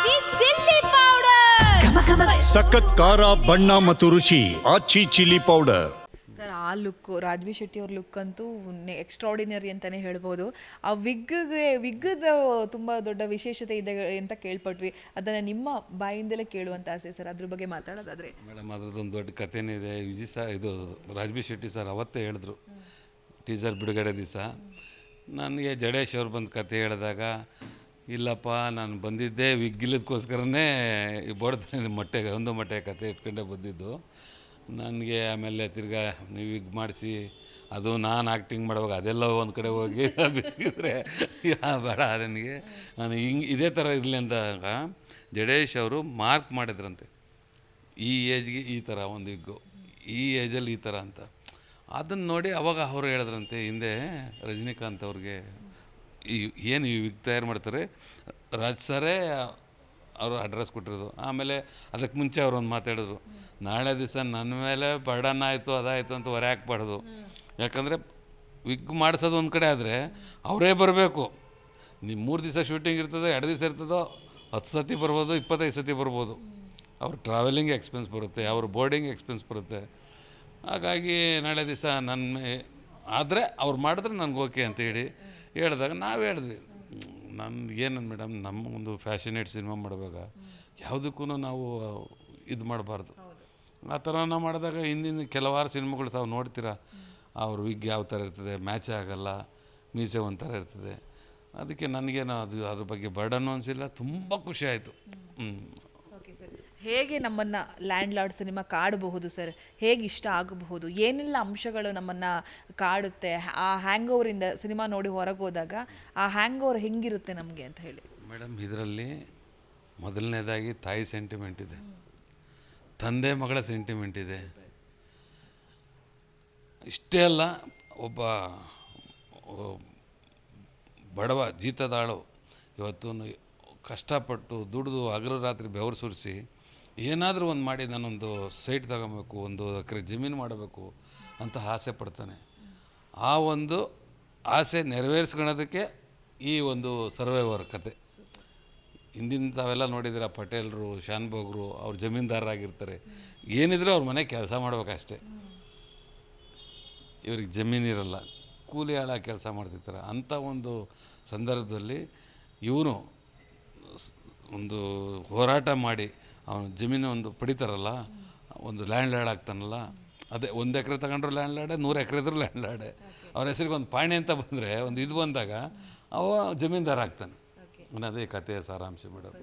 ಆಚಿ chilli powder ಸಖತ್ ಖಾರ ಬಣ್ಣ ಮತ್ತು ರುಚಿ ಆಚಿ ಚಿಲ್ಲಿ ಪೌಡರ್ ಸರ್ ಆ ಲುಕ್ ರಾಜ್ವಿ ಶೆಟ್ಟಿ ಅವ್ರ ಲುಕ್ ಅಂತೂ ಎಕ್ಸ್ಟ್ರಾಡಿನರಿ ಅಂತಲೇ ಹೇಳ್ಬೋದು. ಆ ವಿಗ್ಗೆ ವಿಗ್ಗದ ತುಂಬ ದೊಡ್ಡ ವಿಶೇಷತೆ ಇದೆ ಅಂತ ಕೇಳ್ಪಟ್ವಿ. ಅದನ್ನು ನಿಮ್ಮ ಬಾಯಿಂದಲೇ ಕೇಳುವಂತ ಆಸೆ ಸರ್. ಅದ್ರ ಬಗ್ಗೆ ಮಾತಾಡೋದಾದ್ರೆ. ಮೇಡಮ್ ಅದ್ರದ್ದೊಂದು ದೊಡ್ಡ ಕಥೆನೇ ಇದೆ. ವಿಜಿ ಸರ್ ಇದು ರಾಜ್ವಿ ಶೆಟ್ಟಿ ಸರ್ ಅವತ್ತೇ ಹೇಳಿದ್ರು. ಟೀಸರ್ ಬಿಡುಗಡೆ ದಿವಸ. ನನಗೆ ಜಡೇಶ್ ಅವ್ರು ಬಂದು ಕತೆ ಹೇಳಿದಾಗ ಇಲ್ಲಪ್ಪ, ನಾನು ಬಂದಿದ್ದೆ ವಿಗ್ಗಿಲದಕ್ಕೋಸ್ಕರನೇ ಈ ಬೋಡ್ದ ಮೊಟ್ಟೆ, ಒಂದು ಮೊಟ್ಟೆ ಕತೆ ಇಟ್ಕೊಂಡೆ ಬಂದಿದ್ದು. ನನಗೆ ಆಮೇಲೆ ತಿರ್ಗಾ ನೀವು ವಿಗ್ ಮಾಡಿಸಿ, ಅದು ನಾನು ಆ್ಯಕ್ಟಿಂಗ್ ಮಾಡುವಾಗ ಅದೆಲ್ಲ ಒಂದು ಕಡೆ ಹೋಗಿ ಬಿದ್ದಿದ್ರೆ ಬೇಡ ನನಗೆ. ನಾನು ಹಿಂಗೆ ಇದೇ ಥರ ಇರಲಿ ಅಂದಾಗ ಜಡೇಶ್ ಅವರು ಮಾರ್ಕ್ ಮಾಡಿದ್ರಂತೆ. ಈ ಏಜ್ಗೆ ಈ ಥರ ಒಂದು ವಿಗ್ಗು, ಈ ಏಜಲ್ಲಿ ಈ ಥರ ಅಂತ. ಅದನ್ನು ನೋಡಿ ಅವಾಗ ಅವರು ಹೇಳಿದ್ರಂತೆ ಹಿಂದೆ ರಜನಿಕಾಂತ್ ಅವ್ರಿಗೆ ಈ ಏನು ವಿಗ್ ತಯಾರು ಮಾಡ್ತಾರೆ, ರಾಜ್ ಸರೇ ಅವರು ಅಡ್ರೆಸ್ ಕೊಟ್ಟಿರೋದು. ಆಮೇಲೆ ಅದಕ್ಕೆ ಮುಂಚೆ ಅವ್ರು ಒಂದು ಮಾತಾಡಿದ್ರು ನಾಳೆ ದಿವಸ ನನ್ನ ಮೇಲೆ ಬರ್ಡನ್ ಆಯಿತು ಅದಾಯಿತು ಅಂತ ಹೊರೆ ಹಾಕ್ಬಾರ್ದು. ಯಾಕಂದರೆ ವಿಗ್ ಮಾಡಿಸೋದು ಒಂದು ಕಡೆ ಆದರೆ ಅವರೇ ಬರಬೇಕು. ನಿಮ್ಮ ಮೂರು ದಿವಸ ಶೂಟಿಂಗ್ ಇರ್ತದೆ, ಎರಡು ದಿವಸ ಇರ್ತದೋ, ಹತ್ತು ಸತಿ ಬರ್ಬೋದು, ಇಪ್ಪತ್ತೈದು ಸತಿ ಬರ್ಬೋದು. ಅವ್ರ ಟ್ರಾವೆಲಿಂಗ್ ಎಕ್ಸ್ಪೆನ್ಸ್ ಬರುತ್ತೆ, ಅವ್ರ ಬೋರ್ಡಿಂಗ್ ಎಕ್ಸ್ಪೆನ್ಸ್ ಬರುತ್ತೆ. ಹಾಗಾಗಿ ನಾಳೆ ದಿವಸ ನನ್ನ ಆದರೆ ಅವ್ರು ಮಾಡಿದ್ರೆ ನನಗೆ ಓಕೆ ಅಂತ ಹೇಳಿ. ಹೇಳಿದಾಗ ನಾವು ಹೇಳಿದ್ವಿ. ನಮ್ಗೆ ಏನಂದು ಮೇಡಮ್ ನಮ್ಮ ಒಂದು ಫ್ಯಾಷನೇಟ್ ಸಿನಿಮಾ ಮಾಡುವಾಗ ಯಾವುದಕ್ಕೂ ನಾವು ಇದು ಮಾಡಬಾರ್ದು. ಆ ಥರ ನಾವು ಮಾಡಿದಾಗ ಹಿಂದಿನ ಕೆಲವಾರು ಸಿನಿಮಾಗಳು ತಾವು ನೋಡ್ತೀರಾ? ಅವ್ರ ವಿಗ್ ಯಾವ ಥರ ಇರ್ತದೆ ಮ್ಯಾಚ್ ಆಗೋಲ್ಲ, ಮೀಸೆ ಒಂಥರ ಇರ್ತದೆ. ಅದಕ್ಕೆ ನನಗೇನು ಅದು, ಅದ್ರ ಬಗ್ಗೆ ಬರ್ಡನ್ನು ಅನಿಸಿಲ್ಲ ತುಂಬ ಖುಷಿ ಆಯಿತು. ಹ್ಞೂ ಹೇಗೆ ನಮ್ಮನ್ನ ಲ್ಯಾಂಡ್ ಲಾರ್ಡ್ ಸಿನಿಮಾ ಕಾಡಬಹುದು ಸರ್ ಹೇಗೆ ಇಷ್ಟ ಆಗಬಹುದು? ಏನೆಲ್ಲ ಅಂಶಗಳು ನಮ್ಮನ್ನ ಕಾಡುತ್ತೆ? ಆ ಹ್ಯಾಂಗ್ ಓವರಿಂದ ಸಿನಿಮಾ ನೋಡಿ ಹೊರಗೆ ಹೋದಾಗ ಆ ಹ್ಯಾಂಗ್ ಓವರ್ ಹೆಂಗಿರುತ್ತೆ ನಮಗೆ ಅಂತ ಹೇಳಿ. ಮೇಡಮ್, ಇದರಲ್ಲಿ ಮೊದಲನೇದಾಗಿ ತಾಯಿ ಸೆಂಟಿಮೆಂಟ್ ಇದೆ. ತಂದೆ ಮಗಳ ಸೆಂಟಿಮೆಂಟ್ ಇದೆ. ಇಷ್ಟೇ ಅಲ್ಲ, ಒಬ್ಬ ಬಡವ ಜೀತದಾಳು ಇವತ್ತು ಕಷ್ಟಪಟ್ಟು ದುಡಿದು ಹಗಲು ರಾತ್ರಿ ಬೆವರು ಸುರಿಸಿ ಏನಾದರೂ ಒಂದು ಮಾಡಿ ನಾನೊಂದು ಸೈಟ್ ತಗೊಬೇಕು, ಒಂದು ಎಕರೆ ಜಮೀನು ಮಾಡಬೇಕು ಅಂತ ಆಸೆ ಪಡ್ತಾನೆ. ಆ ಒಂದು ಆಸೆ ನೆರವೇರಿಸ್ಕೊಳ್ಳೋದಕ್ಕೆ ಈ ಒಂದು ಸರ್ವೈವರ್ ಕತೆ. ಹಿಂದಿನ ತಾವೆಲ್ಲ ನೋಡಿದಿರ, ಪಟೇಲರು ಶಾನ್ಭೋಗರು ಅವ್ರು ಜಮೀನ್ದಾರರಾಗಿರ್ತಾರೆ. ಏನಿದ್ರೂ ಅವ್ರ ಮನೆ ಕೆಲಸ ಮಾಡ್ಬೇಕಷ್ಟೆ. ಇವ್ರಿಗೆ ಜಮೀನಿರಲ್ಲ ಕೂಲಿ ಆಳ ಕೆಲಸ ಮಾಡ್ತಿರ್ತಾರೆ. ಅಂಥ ಒಂದು ಸಂದರ್ಭದಲ್ಲಿ ಇವನು ಒಂದು ಹೋರಾಟ ಮಾಡಿ ಅವನು ಜಮೀನು ಒಂದು ಪಡಿತಾರಲ್ಲ ಒಂದು ಲ್ಯಾಂಡ್ ಲ್ಯಾಡ್ ಆಗ್ತಾನಲ್ಲ ಅದೇ ಒಂದು ಎಕರೆ ತಗೊಂಡ್ರು ಲ್ಯಾಂಡ್ ಲ್ಯಾಡೆ ನೂರು ಎಕರೆ ಇದ್ರೂ ಲ್ಯಾಂಡ್ ಲ್ಯಾಡೆ ಅವನ ಹೆಸರಿಗೆ ಒಂದು ಪಾಣಿ ಅಂತ ಬಂದರೆ ಒಂದು ಇದು ಬಂದಾಗ ಅವ ಜಮೀನ್ದಾರ ಆಗ್ತಾನೆ. ಅನ್ನೋದೇ ಕಥೆಯ ಸಾರಾಂಶ ಮೇಡಮ್.